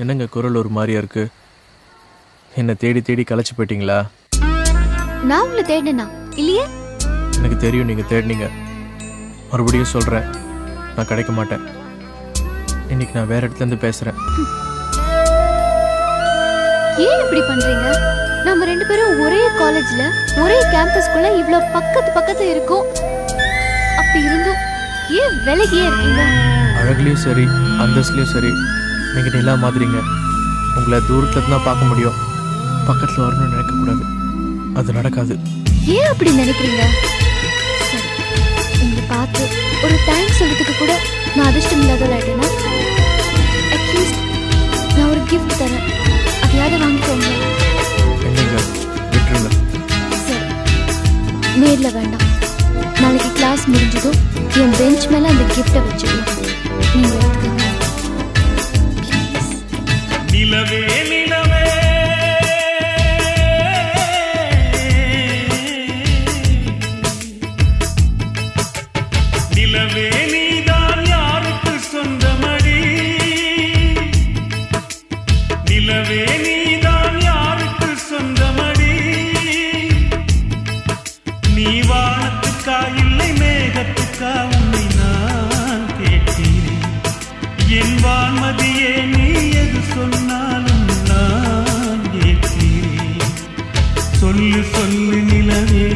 என்னங்க குரல் ஒரு மாதிரியா இருக்கு? என்னை தேடி தேடி களைச்சு போயிட்டீங்களா? நான் உங்களை தேடினா இல்லையே? எனக்கு தெரியும் நீங்க தேடினீங்க. மறுபடியும் சொல்றேன். நான் கிடைக்க மாட்டேன். இன்னைக்கு நான் வேற இடத்துல இருந்து பேசுறேன். ஏன் இப்படி பண்றீங்க? நம்ம ரெண்டு பேரும் ஒரே காலேஜ்ல ஒரே கேம்பஸ்க்குள்ள இவ்ளோ பக்கத்து பக்கத்து இருக்கோம். அப்படி இருந்தும் ஏன் விலகியே இருக்கீங்க? அழகுலயும் சரி அந்தஸ்துலயும் சரி. நீங்க நிலா மாதிரிங்க. உங்களை தூரத்துல தான் பார்க்க முடியும். பக்கத்துல வரணும்னு நினைக்க கூடாது. அது நடக்காது. ஏன் அப்படி நினைக்கிறீங்க? உங்களை பார்த்து ஒரு தேங்க்ஸ் சொல்றதுக்கு கூட நான் அதிர்ஷ்டம் இல்லாதவள் ஆயிட்டேனா அட்லீஸ்ட் நான் ஒரு கிஃப்ட் தரேன். அதையாவது வாங்கிக்கோங்க. என்னங்க? விட்டுருங்க. சரி நேர்ல வேண்டாம். நாளைக்கு கிளாஸ் முடிஞ்சதும் என் பெஞ்ச் மேல அந்த கிஃப்டை வச்சுக்கலாம் நீங்க நிலவே நிலவே சொல்லு சொல்லு நிலவே.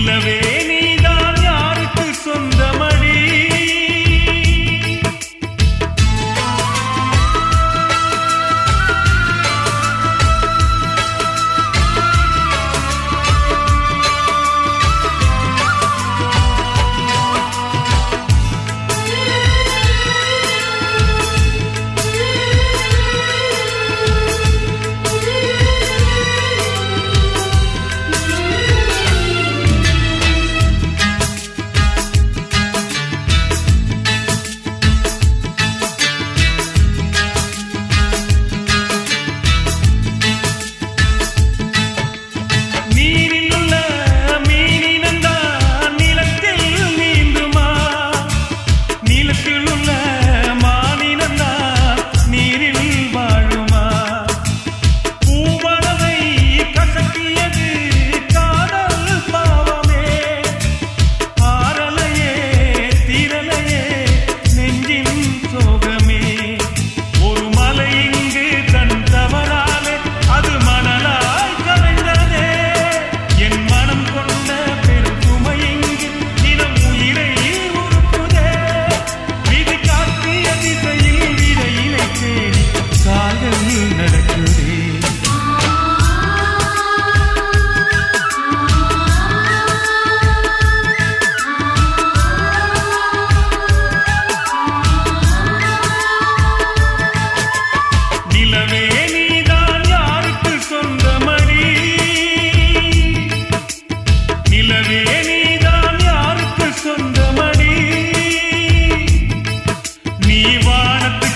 நிலவே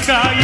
Yeah.